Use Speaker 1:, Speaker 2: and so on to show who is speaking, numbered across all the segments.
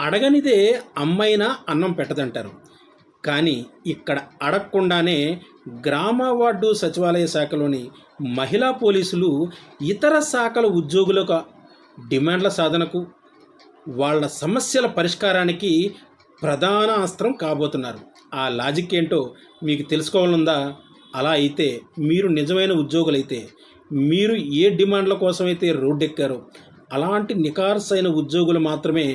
Speaker 1: అడగనిదే అమ్మైనా అన్నం పెట్టదంటారు. కానీ ఇక్కడ అడగకుండానే గ్రామ వార్డు సచివాలయ శాఖలోని మహిళా పోలీసులు ఇతర శాఖల ఉద్యోగులకు డిమాండ్ల సాధనకు వాళ్ళ సమస్యల పరిష్కారానికి ప్రధాన అస్త్రం కాబోతున్నారు. ఆ లాజిక్ ఏంటో మీకు తెలుసుకోవాలందా అలా అయితే మీరు నిజమైన ఉద్యోగులైతే మీరు ఏ డిమాండ్ల కోసమైతే రోడ్డెక్కారో అలాంటి నికార్సైన ఉద్యోగులు మాత్రమే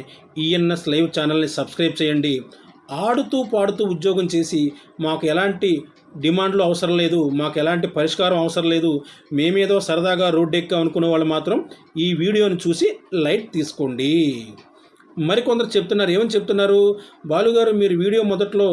Speaker 1: ఈఎన్ఎస్ లైవ్ ఛానల్ని సబ్స్క్రైబ్ చేయండి. ఆడుతూ పాడుతూ ఉద్యోగం చేసి మాకు ఎలాంటి డిమాండ్లు అవసరం లేదు మాకు ఎలాంటి పరిష్కారం అవసరం లేదు మేమేదో సరదాగా రోడ్ ఎక్కాం అనుకునే వాళ్ళు మాత్రం ఈ వీడియోని చూసి లైట్ తీసుకోండి. మరికొందరు చెప్తున్నారు ఏమని చెప్తున్నారు? బాలుగారు మీరు వీడియో మొదట్లో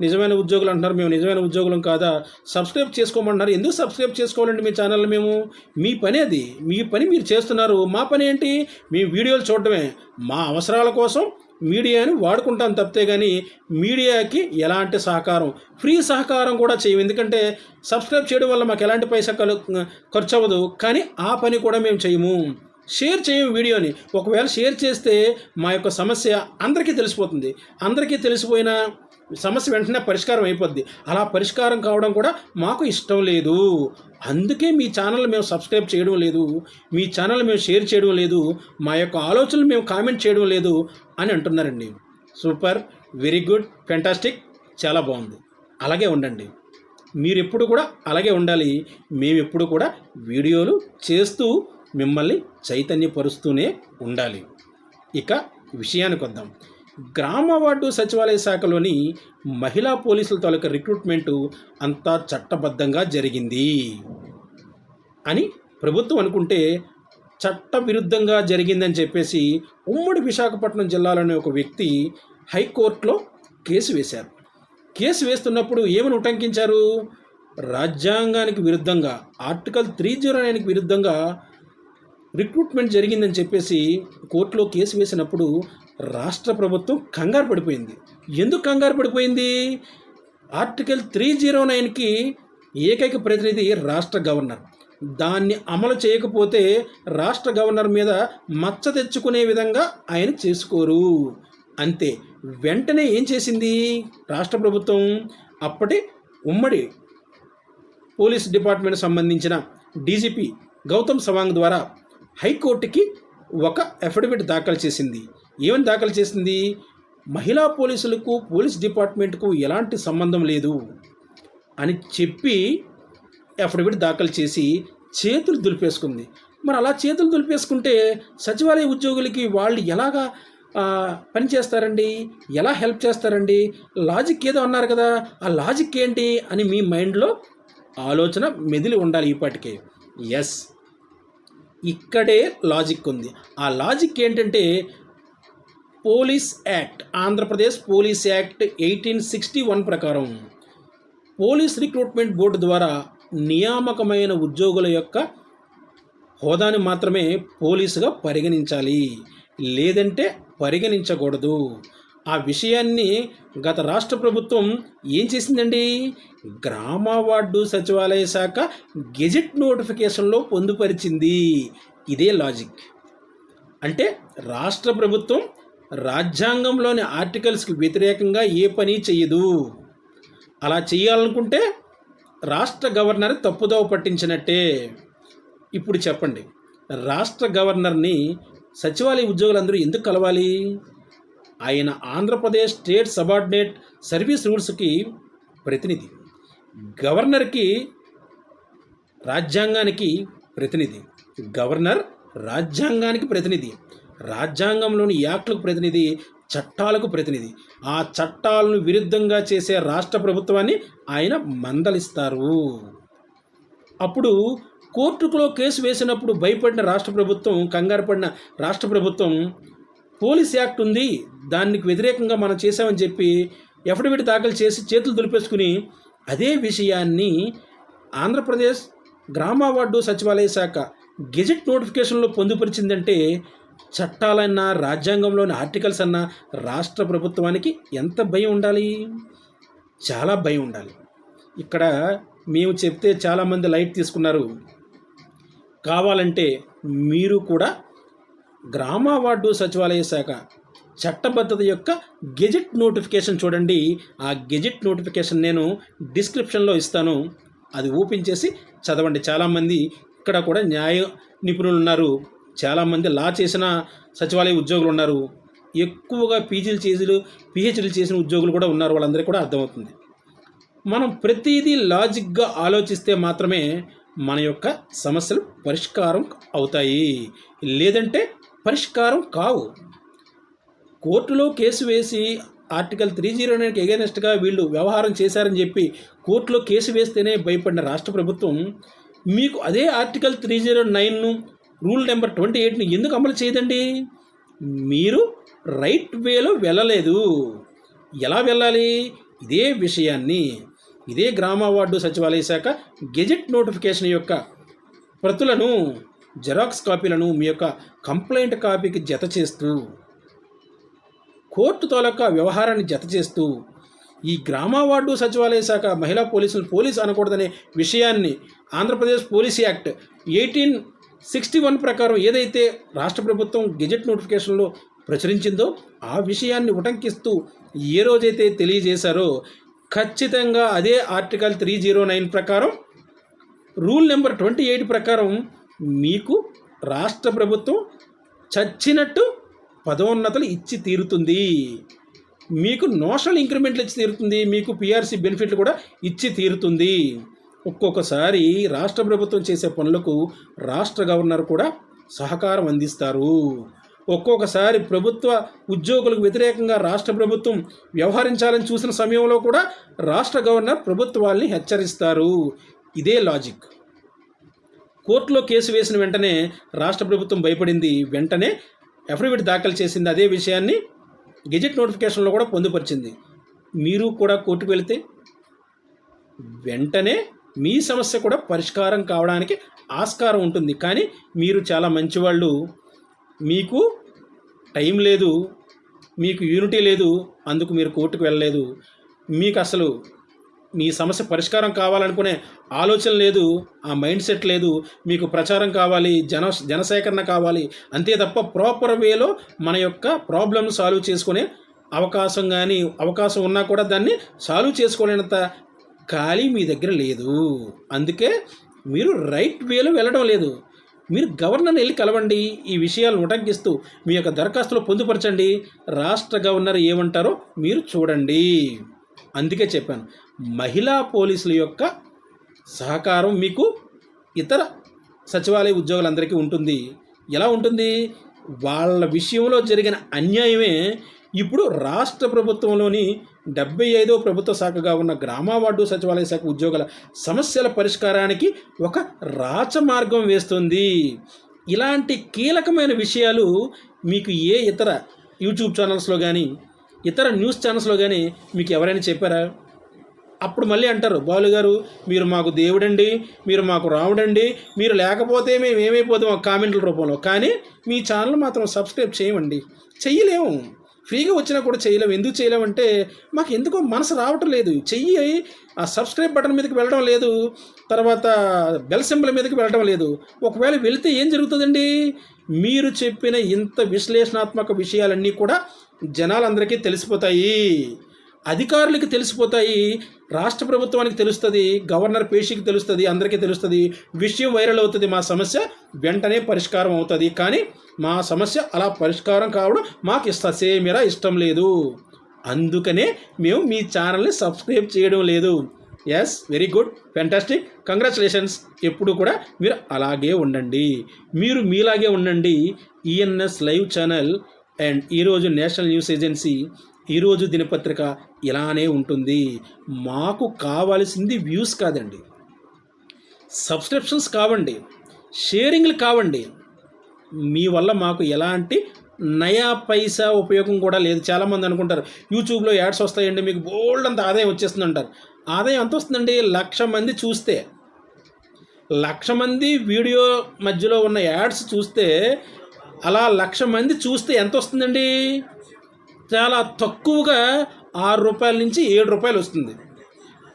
Speaker 1: నిజమైన ఉద్యోగులు అంటున్నారు. మేము నిజమైన ఉద్యోగులం కాదా? సబ్స్క్రైబ్ చేసుకోమంటున్నారు. ఎందుకు సబ్స్క్రైబ్ చేసుకోవాలండి మీ ఛానల్ మేము? మీ పని అది. మీ పని మీరు చేస్తున్నారు. మా పని ఏంటి? మీ వీడియోలు చూడటమే. మా అవసరాల కోసం మీడియాని వాడుకుంటాం తప్పితే కానీ మీడియాకి ఎలాంటి సహకారం? ఫ్రీ సహకారం కూడా చేయం. ఎందుకంటే సబ్స్క్రైబ్ చేయడం వల్ల మాకు ఎలాంటి పైసా ఖర్చు అవ్వదు కానీ ఆ పని కూడా మేము చేయము. షేర్ చేయం వీడియోని. ఒకవేళ షేర్ చేస్తే మా యొక్క సమస్య అందరికీ తెలిసిపోతుంది. అందరికీ తెలిసిపోయిన సమస్య వెంటనే పరిష్కారం అయిపోద్ది. అలా పరిష్కారం కావడం కూడా మాకు ఇష్టం లేదు. అందుకే మీ ఛానల్ మేము సబ్స్క్రైబ్ చేయడం లేదు. మీ ఛానల్ మేము షేర్ చేయడం లేదు. మా యొక్క ఆలోచనలు మేము కామెంట్ చేయడం లేదు అని అంటున్నారండి. సూపర్ వెరీ గుడ్ ఫెంటాస్టిక్ చాలా బాగుంది. అలాగే ఉండండి. మీరు ఎప్పుడు కూడా అలాగే ఉండాలి. మేము ఎప్పుడు కూడా వీడియోలు చేస్తూ మిమ్మల్ని చైతన్యపరుస్తూనే ఉండాలి. ఇక విషయానికి వద్దాం. గ్రామ వార్డు సచివాలయ శాఖలోని మహిళా పోలీసుల తాలూకా రిక్రూట్మెంటు అంతా చట్టబద్ధంగా జరిగింది అని ప్రభుత్వం అనుకుంటే చట్టవిరుద్ధంగా జరిగిందని చెప్పేసి ఉమ్మడి విశాఖపట్నం జిల్లాలోని ఒక వ్యక్తి హైకోర్టులో కేసు వేశారు. కేసు వేస్తున్నప్పుడు ఏమని ఉటంకించారు? రాజ్యాంగానికి విరుద్ధంగా ఆర్టికల్ త్రీ జీరో నైన్కి విరుద్ధంగా రిక్రూట్మెంట్ జరిగిందని చెప్పేసి కోర్టులో కేసు వేసినప్పుడు రాష్ట్ర ప్రభుత్వం కంగారు పడిపోయింది. ఎందుకు కంగారు పడిపోయింది? ఆర్టికల్ త్రీ జీరో నైన్కి ఏకైక ప్రతినిధి రాష్ట్ర గవర్నర్. దాన్ని అమలు చేయకపోతే రాష్ట్ర గవర్నర్ మీద మచ్చ తెచ్చుకునే విధంగా ఆయన చేసుకోరు. అంతే. వెంటనే ఏం చేసింది రాష్ట్ర ప్రభుత్వం? అప్పటి ఉమ్మడి పోలీస్ డిపార్ట్మెంట్ సంబంధించిన డీజీపీ గౌతమ్ సవాంగ్ ద్వారా హైకోర్టుకి ఒక అఫిడవిట్ దాఖలు చేసింది. ఏమని దాఖలు చేసింది? మహిళా పోలీసులకు పోలీస్ డిపార్ట్మెంట్కు ఎలాంటి సంబంధం లేదు అని చెప్పి అఫిడవిట్ దాఖలు చేసి చేతులు దులిపేసుకుంది. మరి అలా చేతులు దులిపేసుకుంటే సచివాలయ ఉద్యోగులకి వాళ్ళు ఎలాగా పని చేస్తారండి? ఎలా హెల్ప్ చేస్తారండి? లాజిక్ ఏదో అన్నారు కదా ఆ లాజిక్ ఏంటి అని మీ మైండ్లో ఆలోచన మెదిలి ఉండాలి ఈపాటికే ఎస్. ఇక్కడే లాజిక్ ఉంది. ఆ లాజిక్ ఏంటంటే police act Andhra Pradesh police act eighteen sixty one ప్రకారం పోలీస్ రిక్రూట్మెంట్ బోర్డు ద్వారా నియామకమైన ఉద్యోగుల యొక్క హోదాని మాత్రమే పోలీసుగా పరిగణించాలి. లేదంటే పరిగణించకూడదు. ఆ విషయాన్ని గత రాష్ట్ర ప్రభుత్వం ఏం చేసిందండి? గ్రామ వార్డు సచివాలయ శాఖ గెజెట్ నోటిఫికేషన్లో పొందుపరిచింది. ఇదే లాజిక్. అంటే రాష్ట్ర ప్రభుత్వం రాజ్యాంగంలోని ఆర్టికల్స్కి వ్యతిరేకంగా ఏ పని చేయదు అలా చేయాలనుకుంటే రాష్ట్ర గవర్నర్ తప్పుదోవ పట్టించినట్టే. ఇప్పుడు చెప్పండి రాష్ట్ర గవర్నర్ని సచివాలయ ఉద్యోగులందరూ ఎందుకు కలవాలి? ఆయన ఆంధ్రప్రదేశ్ స్టేట్ సబార్డినేట్ సర్వీస్ రూల్స్కి ప్రతినిధి గవర్నర్కి రాజ్యాంగానికి ప్రతినిధి గవర్నర్ రాజ్యాంగానికి ప్రతినిధి. రాజ్యాంగంలోని యాక్ట్లకు ప్రతినిధి చట్టాలకు ప్రతినిధి. ఆ చట్టాలను విరుద్ధంగా చేసే రాష్ట్ర ప్రభుత్వాన్ని ఆయన మందలిస్తారు. అప్పుడు కోర్టులో కేసు వేసినప్పుడు భయపడిన రాష్ట్ర ప్రభుత్వం కంగారు పడిన రాష్ట్ర ప్రభుత్వం పోలీస్ యాక్ట్ ఉంది దానికి వ్యతిరేకంగా మనం చేసామని చెప్పి ఎఫిడవిట్ దాఖలు చేసి చేతులు దులిపేసుకుని అదే విషయాన్ని ఆంధ్రప్రదేశ్ గ్రామ వార్డు సచివాలయ శాఖ గెజెట్ నోటిఫికేషన్లో పొందుపరిచిందంటే చట్టాలన్నా రాజ్యాంగంలోని ఆర్టికల్స్ అన్నా రాష్ట్ర ప్రభుత్వానికి ఎంత భయం ఉండాలి? చాలా భయం ఉండాలి. ఇక్కడ మేము చెప్తే చాలామంది లైట్ తీసుకున్నారు. కావాలంటే మీరు కూడా గ్రామ వార్డు సచివాలయ శాఖ చట్టబద్ధత యొక్క గెజెట్ నోటిఫికేషన్ చూడండి. ఆ గెజెట్ నోటిఫికేషన్ నేను డిస్క్రిప్షన్లో ఇస్తాను. అది ఓపెన్ చేసి చదవండి. చాలామంది ఇక్కడ కూడా న్యాయ నిపుణులు ఉన్నారు. చాలామంది లా చేసిన సచివాలయ ఉద్యోగులు ఉన్నారు. ఎక్కువగా పీజీలు చేసి పిహెచ్డీలు చేసిన ఉద్యోగులు కూడా ఉన్నారు. వాళ్ళందరికీ కూడా అర్థమవుతుంది. మనం ప్రతిదీ లాజిక్గా ఆలోచిస్తే మాత్రమే మన యొక్క సమస్యలు పరిష్కారం అవుతాయి. లేదంటే పరిష్కారం కావు. కోర్టులో కేసు వేసి ఆర్టికల్ త్రీ జీరో నైన్కి ఎగెనెస్ట్గా వీళ్ళు వ్యవహారం చేశారని చెప్పి కోర్టులో కేసు వేస్తేనే భయపడిన రాష్ట్ర ప్రభుత్వం మీకు అదే ఆర్టికల్ త్రీ జీరో నైన్ను రూల్ నెంబర్ ట్వంటీ ఎయిట్ని ఎందుకు అమలు చేయదండి? మీరు రైట్ వేలో వెళ్ళలేదు. ఎలా వెళ్ళాలి? ఇదే విషయాన్ని ఇదే గ్రామ వార్డు సచివాలయ శాఖ గెజెట్ నోటిఫికేషన్ యొక్క ప్రతులను జెరాక్స్ కాపీలను మీ యొక్క కంప్లైంట్ కాపీకి జత చేస్తూ కోర్టు తాలూకా వ్యవహారాన్ని జత చేస్తూ ఈ గ్రామ వార్డు సచివాలయ శాఖ మహిళా పోలీసులు పోలీస్ అనకూడదనే విషయాన్ని Andhra Pradesh police act eighteen sixty one ప్రకారం ఏదైతే రాష్ట్ర ప్రభుత్వం గెజెట్ నోటిఫికేషన్లో ప్రచురించిందో ఆ విషయాన్ని ఉటంకిస్తూ ఏ రోజైతే తెలియజేశారో ఖచ్చితంగా అదే ఆర్టికల్ త్రీ జీరో నైన్ ప్రకారం రూల్ నెంబర్ ట్వంటీ ఎయిట్ ప్రకారం మీకు రాష్ట్ర ప్రభుత్వం చచ్చినట్టు పదోన్నతలు ఇచ్చి తీరుతుంది. మీకు నోషనల్ ఇంక్రిమెంట్లు ఇచ్చి తీరుతుంది. మీకు పిఆర్సీ బెనిఫిట్లు కూడా ఇచ్చి తీరుతుంది. ఒక్కొక్కసారి రాష్ట్ర ప్రభుత్వం చేసే పనులకు రాష్ట్ర గవర్నర్ కూడా సహకారం అందిస్తారు. ఒక్కొక్కసారి ప్రభుత్వ ఉద్యోగులకు వ్యతిరేకంగా రాష్ట్ర ప్రభుత్వం వ్యవహరించాలని చూసిన సమయంలో కూడా రాష్ట్ర గవర్నర్ ప్రభుత్వాల్ని హెచ్చరిస్తారు. ఇదే లాజిక్. కోర్టులో కేసు వేసిన వెంటనే రాష్ట్ర ప్రభుత్వం భయపడింది. వెంటనే అఫిడవిట్ దాఖలు చేసింది. అదే విషయాన్ని గెజెట్ నోటిఫికేషన్లో కూడా పొందుపరిచింది. మీరు కూడా కోర్టుకు వెళితే వెంటనే మీ సమస్య కూడా పరిష్కారం కావడానికి ఆస్కారం ఉంటుంది. కానీ మీరు చాలా మంచివాళ్ళు. మీకు టైం లేదు. మీకు యూనిటీ లేదు. అందుకు మీరు కోర్టుకు వెళ్ళలేదు. మీకు అసలు మీ సమస్య పరిష్కారం కావాలనుకునే ఆలోచన లేదు. ఆ మైండ్ సెట్ లేదు. మీకు ప్రచారం కావాలి. జన జనసేకరణ కావాలి. అంతే తప్ప ప్రాపర్ వేలో మన యొక్క ప్రాబ్లమ్ సాల్వ్ చేసుకునే అవకాశం కానీ అవకాశం ఉన్నా కూడా దాన్ని సాల్వ్ చేసుకోలేనంత ఖాళీ మీ దగ్గర లేదు. అందుకే మీరు రైట్ వేలో వెళ్ళడం లేదు. మీరు గవర్నర్ని వెళ్ళి కలవండి. ఈ విషయాలు ఉటంకిస్తూ మీ యొక్క దరఖాస్తులో పొందుపరచండి. రాష్ట్ర గవర్నర్ ఏమంటారో మీరు చూడండి. అందుకే చెప్పాను మహిళా పోలీసుల యొక్క సహకారం మీకు ఇతర సచివాలయ ఉద్యోగులందరికీ ఉంటుంది. ఎలా ఉంటుంది? వాళ్ళ విషయంలో జరిగిన అన్యాయమే ఇప్పుడు రాష్ట్ర ప్రభుత్వంలోని డెబ్బై ఐదో ప్రభుత్వ శాఖగా ఉన్న గ్రామ వార్డు సచివాలయ శాఖ ఉద్యోగుల సమస్యల పరిష్కారానికి ఒక రాచమార్గం వేస్తుంది. ఇలాంటి కీలకమైన విషయాలు మీకు ఏ ఇతర యూట్యూబ్ ఛానల్స్లో కానీ ఇతర న్యూస్ ఛానల్స్లో కానీ మీకు ఎవరైనా చెప్పారా? అప్పుడు మళ్ళీ అంటారు బాలు గారు మీరు మాకు దేవుడండి మీరు మాకు రాముడండి మీరు లేకపోతే మేము ఏమైపోతాం కామెంట్ల రూపంలో. కానీ మీ ఛానల్ మాత్రం సబ్స్క్రైబ్ చేయమండి. చెయ్యలేము. ఫ్రీగా వచ్చినా కూడా చేయలేము ఎందుకు చేయలేమంటే మాకు ఎందుకో మనసు రావటం లేదు. చెయ్యి ఆ సబ్స్క్రైబ్ బటన్ మీదకి వెళ్ళడం లేదు. తర్వాత బెల్ సింబల్ మీదకి వెళ్ళడం లేదు. ఒకవేళ వెళితే ఏం జరుగుతుందండి? మీరు చెప్పిన ఇంత విశ్లేషణాత్మక విషయాలన్నీ కూడా జనాలందరికీ తెలిసిపోతాయి. అధికారులకి తెలిసిపోతాయి రాష్ట్ర ప్రభుత్వానికి తెలుస్తుంది గవర్నర్ పేషికి తెలుస్తుంది అందరికీ తెలుస్తుంది విషయం వైరల్ అవుతుంది మా సమస్య వెంటనే పరిష్కారం అవుతుంది. కానీ మా సమస్య అలా పరిష్కారం కావడం మాకు ఇష్ట సేమిరా ఇష్టం లేదు. అందుకనే మేము మీ ఛానల్ని సబ్స్క్రైబ్ చేయడం లేదు. Yes very good fantastic congratulations ఎప్పుడు కూడా మీరు అలాగే ఉండండి. మీరు మీలాగే ఉండండి. ENS live channel and Eroju national news agency Eroju దినపత్రిక ఇలానే ఉంటుంది. మాకు కావాల్సింది వ్యూస్ కాదండి. సబ్స్క్రిప్షన్స్ కావండి. షేరింగ్లు కావండి. మీ వల్ల మాకు ఎలాంటి నయా పైసా ఉపయోగం కూడా లేదు. చాలామంది అనుకుంటారు యూట్యూబ్లో యాడ్స్ వస్తాయండి మీకు బోల్డ్ అంత ఆదాయం వచ్చేస్తుంది అంటారు ఆదాయం ఎంత వస్తుందండి? లక్ష మంది చూస్తే లక్ష మంది వీడియో మధ్యలో ఉన్న యాడ్స్ చూస్తే అలా లక్ష మంది చూస్తే ఎంత వస్తుందండి? చాలా తక్కువగా ఆరు రూపాయల నుంచి ఏడు రూపాయలు వస్తుంది.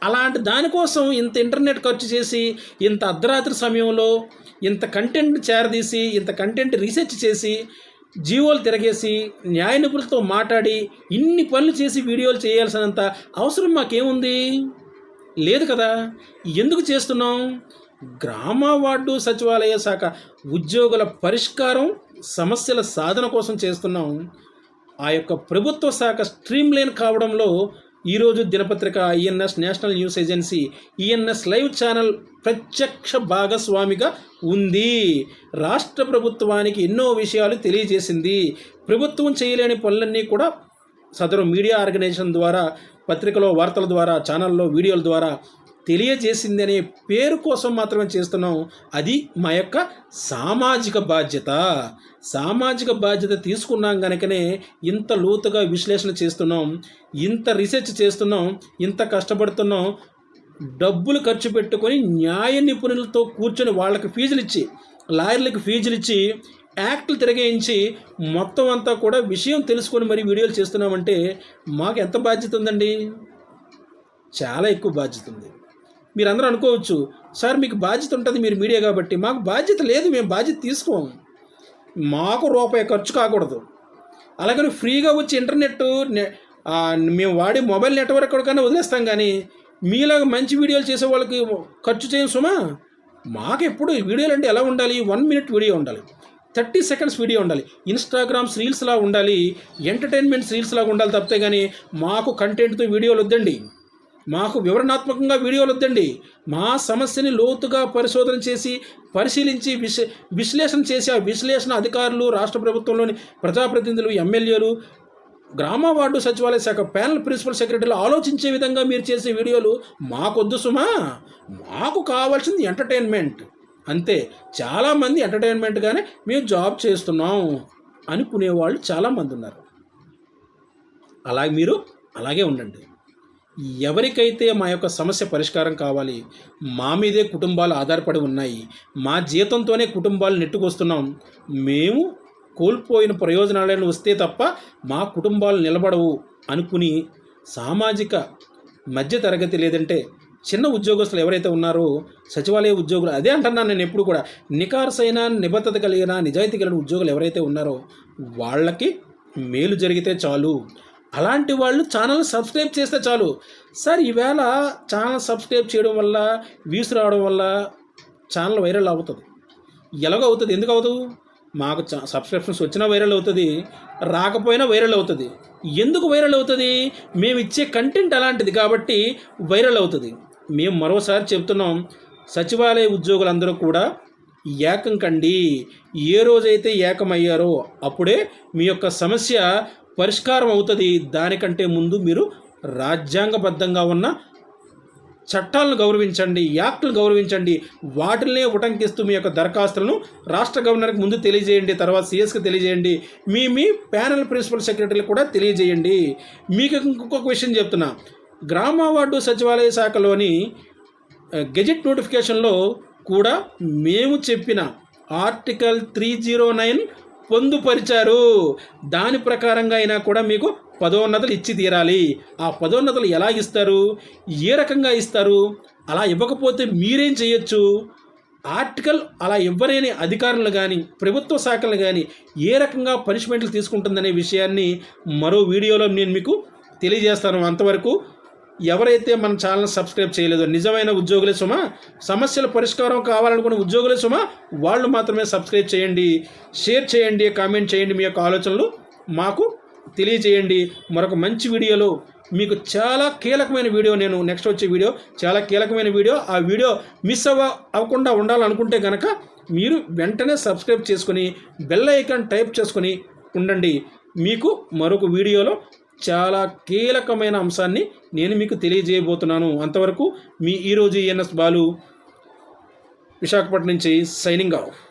Speaker 1: అలాంటి దానికోసం ఇంత ఇంటర్నెట్ ఖర్చు చేసి ఇంత అర్ధరాత్రి సమయంలో ఇంత కంటెంట్ చేరదీసి ఇంత కంటెంట్ రీసెర్చ్ చేసి జీవోలు తిరగేసి న్యాయ నిపుణులతో మాట్లాడి ఇన్ని పనులు చేసి వీడియోలు చేయాల్సినంత అవసరం మాకేముంది? లేదు కదా. ఎందుకు చేస్తున్నాం? గ్రామ వార్డు సచివాలయ శాఖ ఉద్యోగుల పరిష్కారం సమస్యల సాధన కోసం చేస్తున్నాం. ఆ యొక్క ప్రభుత్వ శాఖ స్ట్రీమ్ లైన్ కావడంలో ఈరోజు దినపత్రిక INS national news agency ENS live channel ప్రత్యక్ష భాగస్వామిగా ఉంది. రాష్ట్ర ప్రభుత్వానికి ఎన్నో విషయాలు తెలియజేసింది. ప్రభుత్వం చేయలేని పనులన్నీ కూడా సదరు మీడియా ఆర్గనైజేషన్ ద్వారా పత్రికలో వార్తల ద్వారా ఛానల్లో వీడియోల ద్వారా తెలియజేసింది అనే పేరు కోసం మాత్రమే చేస్తున్నాం. అది మా యొక్క సామాజిక బాధ్యత. సామాజిక బాధ్యత తీసుకున్నాం కనుకనే ఇంత లోతుగా విశ్లేషణ చేస్తున్నాం. ఇంత రీసెర్చ్ చేస్తున్నాం. ఇంత కష్టపడుతున్నాం. డబ్బులు ఖర్చు పెట్టుకొని న్యాయ నిపుణులతో కూర్చొని వాళ్ళకి ఫీజులు ఇచ్చి లాయర్లకు ఫీజులు ఇచ్చి యాక్ట్లు తిరగేయించి మొత్తం అంతా కూడా విషయం తెలుసుకొని మరి వీడియోలు చేస్తున్నామంటే మాకు ఎంత బాధ్యత ఉందండి? చాలా ఎక్కువ బాధ్యత ఉంది. మీరు అందరూ అనుకోవచ్చు సార్ మీకు బాధ్యత ఉంటుంది మీరు మీడియా కాబట్టి. మాకు బాధ్యత లేదు మేము బాధ్యత తీసుకోము మాకు రూపాయి ఖర్చు కాకూడదు. అలాగని ఫ్రీగా వచ్చి ఇంటర్నెట్ మేము వాడే మొబైల్ నెట్వర్క్ ఎక్కడికైనా వదిలేస్తాం కానీ మీలాగా మంచి వీడియోలు చేసే వాళ్ళకి ఖర్చు చేయం సుమా? మాకు ఎప్పుడు వీడియోలు అంటే ఎలా ఉండాలి? వన్ మినిట్ వీడియో ఉండాలి. థర్టీ సెకండ్స్ వీడియో ఉండాలి. ఇన్స్టాగ్రామ్స్ రీల్స్లా ఉండాలి. ఎంటర్టైన్మెంట్స్ రీల్స్లాగా ఉండాలి తప్పితే కానీ మాకు కంటెంట్తో వీడియోలు వద్దండి. మాకు వివరణాత్మకంగా వీడియోలు వద్దండి మా సమస్యని లోతుగా పరిశోధన చేసి పరిశీలించి విశ్ విశ్లేషణ చేసి ఆ విశ్లేషణ అధికారులు రాష్ట్ర ప్రభుత్వంలోని ప్రజాప్రతినిధులు ఎమ్మెల్యేలు గ్రామ వార్డు సచివాలయ శాఖ ప్యానల్ ప్రిన్సిపల్ సెక్రటరీలు ఆలోచించే విధంగా మీరు చేసే వీడియోలు మాకొద్దు సుమా. మాకు కావాల్సింది ఎంటర్టైన్మెంట్. అంతే. చాలామంది ఎంటర్టైన్మెంట్గానే మేము జాబ్ చేస్తున్నాం అనుకునేవాళ్ళు చాలామంది ఉన్నారు. అలాగే మీరు అలాగే ఉండండి. ఎవరికైతే మా యొక్క సమస్య పరిష్కారం కావాలి మా మీదే కుటుంబాలు ఆధారపడి ఉన్నాయి మా జీతంతోనే కుటుంబాలు నెట్టుకొస్తున్నాం మేము కోల్పోయిన ప్రయోజనాలను వస్తే తప్ప మా కుటుంబాలు నిలబడవు అనుకుని సామాజిక మధ్య తరగతి లేదంటే చిన్న ఉద్యోగస్తులు ఎవరైతే ఉన్నారో సచివాలయ ఉద్యోగులు అదే అంటున్నాను నేను ఎప్పుడు కూడా నికార్సైన నిబద్ధత కలిగిన నిజాయితీ కలిగిన ఉద్యోగులు ఎవరైతే ఉన్నారో వాళ్ళకి మేలు జరిగితే చాలు. అలాంటి వాళ్ళు ఛానల్ సబ్స్క్రైబ్ చేస్తే చాలు. సార్ ఈవేళ ఛానల్ సబ్స్క్రైబ్ చేయడం వల్ల వ్యూస్ రావడం వల్ల ఛానల్ వైరల్ అవుతుంది. ఎలాగో అవుతుంది? ఎందుకు అవుతుంది? మాకు సబ్స్క్రిప్షన్స్ వచ్చినా వైరల్ అవుతుంది రాకపోయినా వైరల్ అవుతుంది. ఎందుకు వైరల్ అవుతుంది? మేము ఇచ్చే కంటెంట్ అలాంటిది కాబట్టి వైరల్ అవుతుంది. మేము మరోసారి చెప్తున్నాం సచివాలయ ఉద్యోగులందరూ కూడా ఏకం కండి. ఏ రోజైతే ఏకమయ్యారో అప్పుడే మీ యొక్క సమస్య పరిష్కారం అవుతుంది. దానికంటే ముందు మీరు రాజ్యాంగబద్ధంగా ఉన్న చట్టాలను గౌరవించండి యాక్టులు గౌరవించండి. వాటిల్నే ఉటంకిస్తూ మీ యొక్క దరఖాస్తులను రాష్ట్ర గవర్నర్కి ముందు తెలియజేయండి తర్వాత సిఎస్కి తెలియజేయండి. మీ మీ ప్యానల్ ప్రిన్సిపల్ సెక్రటరీలు కూడా తెలియజేయండి. మీకు ఇంకొక విషయం చెప్తున్నా. గ్రామ వార్డు సచివాలయ శాఖలోని గెజెట్ నోటిఫికేషన్లో కూడా మేము చెప్పిన ఆర్టికల్ త్రీ జీరో నైన్ పొందుపరిచారు. దాని ప్రకారంగా అయినా కూడా మీకు పదోన్నతులు ఇచ్చి తీరాలి. ఆ పదోన్నతులు ఎలా ఇస్తారు? ఏ రకంగా ఇస్తారు? అలా ఇవ్వకపోతే మీరేం చేయొచ్చు? ఆర్టికల్ అలా ఇవ్వలేని అధికారులు కానీ ప్రభుత్వ శాఖలు కానీ ఏ రకంగా పనిష్మెంట్లు తీసుకుంటుందనే విషయాన్ని మరో వీడియోలో నేను మీకు తెలియజేస్తాను. అంతవరకు ఎవరైతే మన ఛానల్ సబ్స్క్రైబ్ చేయలేదో నిజమైన ఉద్యోగులే సుమ సమస్యల పరిష్కారం కావాలనుకున్న ఉద్యోగులే సుమ వాళ్ళు మాత్రమే సబ్స్క్రైబ్ చేయండి షేర్ చేయండి కామెంట్ చేయండి మీ యొక్క ఆలోచనలు మాకు తెలియజేయండి. మరొక మంచి వీడియోలో మీకు చాలా కీలకమైన వీడియో నేను నెక్స్ట్ వచ్చే వీడియో చాలా కీలకమైన వీడియో ఆ వీడియో మిస్ అవ్వ అవ్వకుండా ఉండాలనుకుంటే కనుక మీరు వెంటనే సబ్స్క్రైబ్ చేసుకుని బెల్ ఐకాన్ టైప్ చేసుకొని ఉండండి. మీకు మరొక వీడియోలో చాలా కీలకమైన అంశాన్ని నేను మీకు తెలియజేయబోతున్నాను. అంతవరకు మీ ఈరోజు ఈఎన్ఎస్ బాలు విశాఖపట్నం నుంచి సైనింగ్ ఆఫ్.